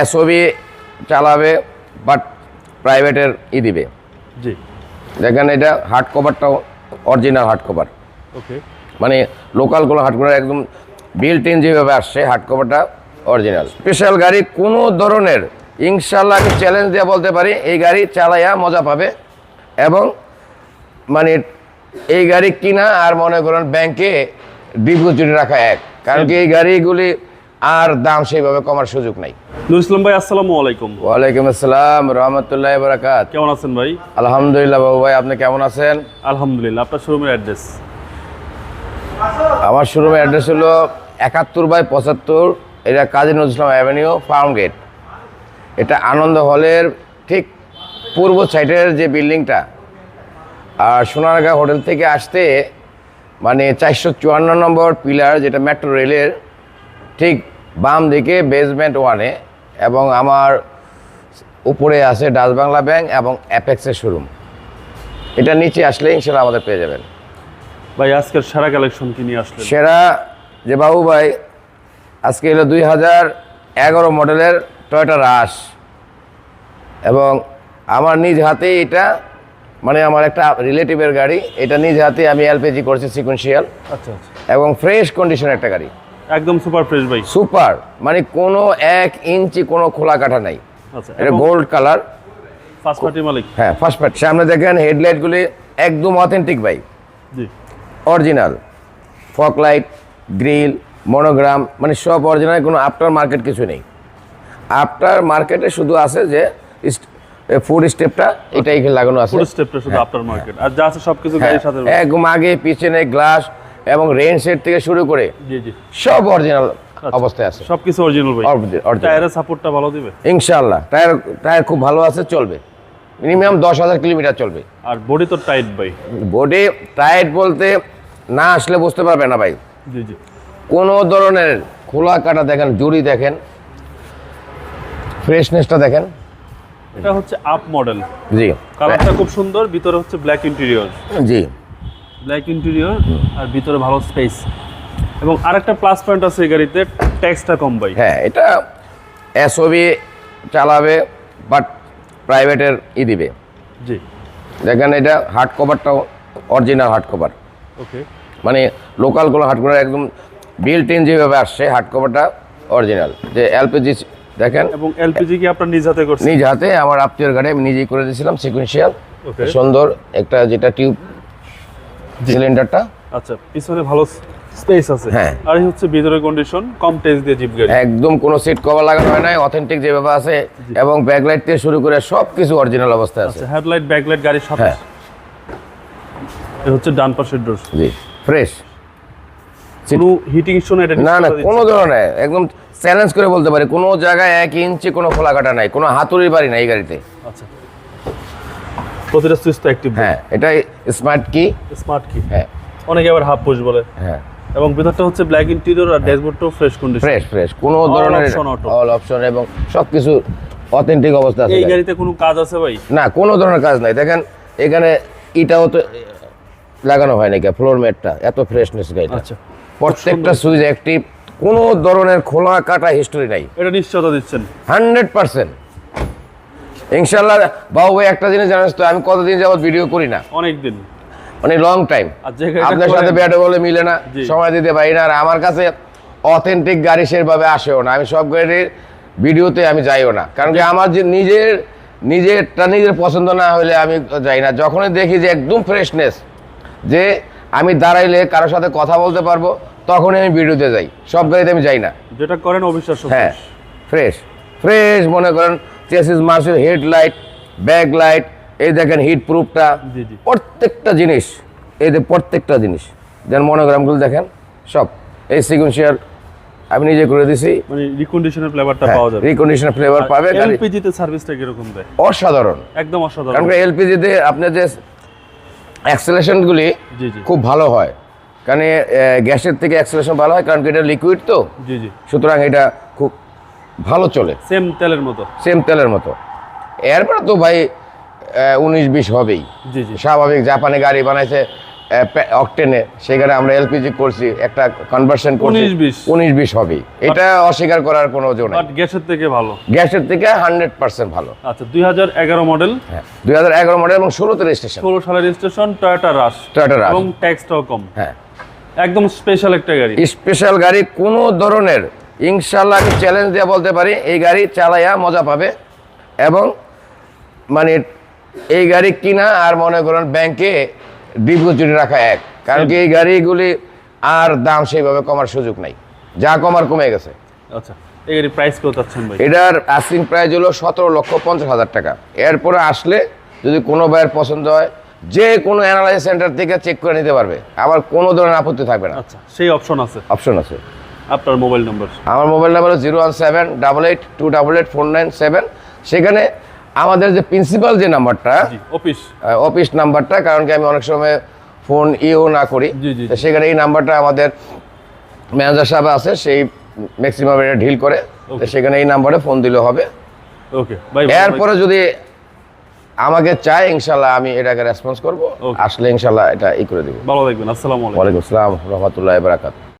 এসওবি চালাবে বাট প্রাইভেটের ই দিবে। জি। দেখেন এটা হার্ড কভারটাও অরিজিনাল হার্ড কভার ওকে। মানে লোকাল কোনো হার্ড কভার একদম বিল্ট ইন যেভাবে আসছে হার্ড কভারটা অরিজিনাল স্পেশাল গাড়ি কোনো ধরনের ইনশাল্লাহ আমি চ্যালেঞ্জ দিয়ে বলতে পারি এই গাড়ি চালাইয়া মজা পাবে এবং মানে এই গাড়ি কিনা আর মনে করেন ব্যাংকে ডিপোজিট রাখা এক। কারণ কি এই গাড়িগুলি আর দাম সেইভাবে কমার সুযোগ নাই। নুর ইসলাম ভাই আসসালামু আলাইকুম। ওয়ালাইকুম আসসালাম রহমতুল্লাহ বরাকাত। কেমন আছেন ভাই? আলহামদুলিল্লাহ বাবু ভাই আপনি কেমন আছেন? আলহামদুলিল্লাহ আপনার শোরুমের অ্যাড্রেস? আমার শোরুমের অ্যাড্রেস হলো একাত্তর বাই পঁচাত্তর এটা Kazi Nazrul Islam avenue farm gate. এটা আনন্দ হলের ঠিক পূর্ব সাইডের যে বিল্ডিংটা। আর সোনারগাঁ হোটেল থেকে আসতে মানে চারশো চুয়ান্ন নম্বর পিলার যেটা মেট্রো রেলের ঠিক বাম দিকে বেসমেন্ট ওয়ানে এবং আমার উপরে আছে ডাচ বাংলা ব্যাংক এবং অ্যাপেক্সের শোরুম। এটা নিচে আসলে ইনশাল্লাহ আমাদের পেয়ে যাবেন। ভাই আজকের সারা কালেকশন কি নিয়ে আসলেন? সেরা যে বাবু ভাই আজকে এলো দুই হাজার এগারো মডেলের টয়টা রাস এবং আমার নিজ হাতে এটা মানে আমার একটা রিলেটিভের গাড়ি এটা নিজ হাতে আমি এলপিজি করছি সিকুয়েন্সিয়াল। আচ্ছা আচ্ছা। এবং ফ্রেশ কন্ডিশন একটা গাড়ি। একদম সুপার ফ্রেশ ভাই। সুপার মানে কোনো এক ইঞ্চি কোনো খোলা কাটা নাই। আচ্ছা এটা গোল্ড কালার। ফার্স্ট পার্টি মালিক। হ্যাঁ ফার্স্ট পার্ট সামনে দেখেন হেডলাইটগুলি একদম অথেন্টিক ভাই। জি। Original fog light grill monogram মানে সব অরিজিনাল কোনো আফটার মার্কেট কিছু নেই। আফটার মার্কেটে শুধু আছে যে ফুড স্টেপটা এটাই লাগানো আছে। পুরো স্টেপটা শুধু আপনার মার্কেট আর যা আছে সবকিছু গাড়ির সাথে। একদম আগে পিছনে গ্লাস এবং রেন সেট থেকে শুরু করে জি জি। সব অরিজিনাল অবস্থায় আছে। সবকিছু অরিজিনাল ভাই। টায়ারের সাপোর্টটা ভালো দিবে? ইনশাল্লাহ টায়ার টায়ার খুব ভালো আছে চলবে। মিনিমাম দশ হাজার কিলোমিটার চলবে। আর বডি তো টাইট ভাই। বডি টাইট বলতে না আসলে বুঝতে পারবে না ভাই। জি জি। কোনো ধরনের খোলা কাটা দেখেন জুড়ি দেখেন ফ্রেশনেসটা দেখেন। এটা হচ্ছে আপ মডেল জি। কালারটা খুব সুন্দর ভিতরে হচ্ছে ব্ল্যাক ইন্টেরিয়র জি। ব্ল্যাক ইন্টেরিয়র আর ভিতরে ভালো স্পেস এবং আরেকটা প্লাস পয়েন্ট আছে এই গাড়িতে ট্যাক্সটা কম ভাই। হ্যাঁ এটা এসওবি চালাবে বাট প্রাইভেটের ই দিবে। জি। দেখেন এটা হার্ড কভারটাও অরিজিনাল হার্ড কভার ওকে মানে লোকাল কোনো হার্ড কভার একদম বিল্ট ইন যেভাবে আসছে হার্ড কভারটা অরিজিনাল যে এলপিজি দেখেন? এবং এলপিজি কি আপনার নিজ হাতে করছেন? নিজ হাতে আমার আত্মীয়র গাড়ি আমি নিজেই করে দিয়েছিলাম সিকুয়েন্সিয়াল সুন্দর একটা যেটা টিউব সিলিন্ডারটা। আচ্ছা পিছনে ভালো স্পেস আছে। হ্যাঁ। আর হচ্ছে ভিতরে কন্ডিশন কম টেস্ট দিয়ে জিপ গাড়ি। একদম কোনো সিট কভার লাগানো হয় নাই অথেন্টিক যেভাবে আছে এবং ব্যাকলাইট থেকে শুরু করে সব কিছু অরিজিনাল অবস্থায় আছে। আচ্ছা হেডলাইট ব্যাকলাইট গাড়ির সাথে হ্যাঁ। এই হচ্ছে ডান পাশের ডোর জি ফ্রেশ কোনো হিটিং ইস্যু না এটা না না কোনো ধরনের একদম চ্যালেঞ্জ করে বলতে পারি কোনো জায়গায় এক ইঞ্চি কোনো খোলা কাটা নাই কোনো হাতুড়ির বাড়ি নাই এই গাড়িতে। আচ্ছা প্রতিটা সুইচ তো অ্যাক্টিভ হ্যাঁ এটা স্মার্ট কি স্মার্ট কি হ্যাঁ। অনেকে আবার হাফ পুশ বলে। হ্যাঁ। এবং ভিতরটা হচ্ছে ব্ল্যাক ইন্টেরিয়র আর ড্যাশবোর্ডটাও ফ্রেশ কন্ডিশন ফ্রেশ ফ্রেশ কোনো ধরনের। অল অপশন এবং সব কিছু অথেন্টিক অবস্থা আছে এই গাড়িতে কোনো কাজ আছে ভাই? না কোনো ধরনের কাজ নাই। দেখেন এখানে ইটাও তো লাগানো হয় নাকি ফ্লোর ম্যাটটা এত ফ্রেশনেস গাড়িটা। আচ্ছা। প্রত্যেকটা সুইচ অ্যাক্টিভ কোনো ধরনের খোলা কাটা হিস্টোরি নাই। এটা নিশ্চয়তা দিচ্ছেন। হান্ড্রেড পার্সেন্ট ইনশাল্লাহ বাবু ভাই একটা জিনিস জানিস তো আমি কতদিন যাবত ভিডিও করি না? অনেক দিন মানে লং টাইম আপনার সাথে ব্যাটে বলে মিলে না সময় দিতে পারি না আর আমার কাছে অথেন্টিক গাড়ি সেভাবে আসেও না। আমি সব গাড়ির ভিডিওতে আমি যাইও না। কারণ কি আমার যে নিজের নিজেরটা নিজের পছন্দ না হলে আমি যাই না। যখনই দেখি যে একদম ফ্রেশনেস যে আমি দাঁড়াইলে কারোর সাথে কথা বলতে পারব তখনই আমি ভিডিওতে যাই। সব গাড়িতে আমি যাই না। যেটা করেন অবিশ্বাস্য হ্যাঁ ফ্রেশ ফ্রেশ মনে করেন চেসিস মার্সের হেডলাইট ব্যাক লাইট এই দেখেন হিট প্রুফটা। প্রত্যেকটা জিনিস এই যে প্রত্যেকটা জিনিস। যেন মনোগ্রামগুলো দেখেন সব। এই সিকুয়েন্সিয়াল আমি নিজে করে দিছি। মানে রিকন্ডিশনের ফ্লেভারটা হ্যাঁ, পাওয়া যাবে। রিকন্ডিশনার ফ্লেভার পাবে গাড়ি এলপিজিতে সার্ভিসটা কীরকম দেয়? অসাধারণ। একদম অসাধারণ। কারণ এলপিজিতে আপনার যে অ্যাক্সেলেশনগুলি জি জি। খুব ভালো হয়। কারণ গ্যাসের থেকে অ্যাক্সেলেশন ভালো হয় কারণ এটা লিকুইড তো। জি জি। সুতরাং এটা ভালো চলে। সেম তেলের মতো। সেম তেলের মতো। এরপরে তো ভাই উনিশ বিশ হবেই। স্বাভাবিক জাপানি গাড়ি বানাইছে অকটেনে। সেখানে আমরা এলপিজি করছি একটা কনভার্সন করছি। 19-20 উনিশ বিশ হবেই। এটা অস্বীকার করার কোনো জন্য গ্যাসের থেকে ভালো। গ্যাসের থেকে হান্ড্রেড পার্সেন্ট ভালো। আচ্ছা দুই হাজার এগারো মডেল হ্যাঁ দুই হাজার এগারো মডেল এবং ষোলোতে রেজিস্ট্রেশন ষোলো সালের registration Toyota Rush Toyota Rush। এবং ট্যাক্সটাও কম। হ্যাঁ। একদম স্পেশাল একটা গাড়ি। স্পেশাল গাড়ি কোনো ধরনের ইনশাল্লাহ আমি চ্যালেঞ্জ দিয়ে বলতে পারি এই গাড়ি চালাইয়া মজা পাবে এবং মানে এই গাড়ি কিনা আর মনে করেন ব্যাংকে ডিপোজিট রাখা এক। কারণ কি এই গাড়িগুলি আর দাম সেইভাবে কমার সুযোগ নাই। যা কমার কমে গেছে। আচ্ছা এই গাড়ি প্রাইস কত চাচ্ছেন ভাই? এটার আস্তিং প্রাইস হলো সতেরো লক্ষ পঞ্চাশ হাজার টাকা। এরপরে আসলে যদি কোনো ভাইয়ের পছন্দ হয় যে কোনো অ্যানালাইজ সেন্টার থেকে চেক করে নিতে পারবে। আবার কোনো ধরনের আপত্তি থাকবে না। আচ্ছা সেই অপশন আছে। অপশন আছে। আপনার মোবাইল নম্বর। আমার mobile number zero one seven double eight two double eight four nine seven. সেখানে আমাদের যে প্রিন্সিপাল যে নাম্বারটা অফিস অফিস নাম্বারটা কারণ কি আমি অনেক সময় ফোন ইও না করি। সেখানে এই নাম্বারটা আমাদের ম্যানেজার সাহেব আছে সেই ম্যাক্সিমাম এটা ঢিল করে। সেখানে এই নাম্বারে ফোন দিলে হবে। ওকে এরপরে যদি আমাকে চায় ইনশাল্লাহ আমি এটাকে রেসপন্স করব. আসলে ইনশাল্লাহ এটা ই করে দেবো। ভালো থাকবেন আসসালামু আলাইকুম। ওয়ালাইকুম আসসালাম রহমতুল্লাহ বারাকাত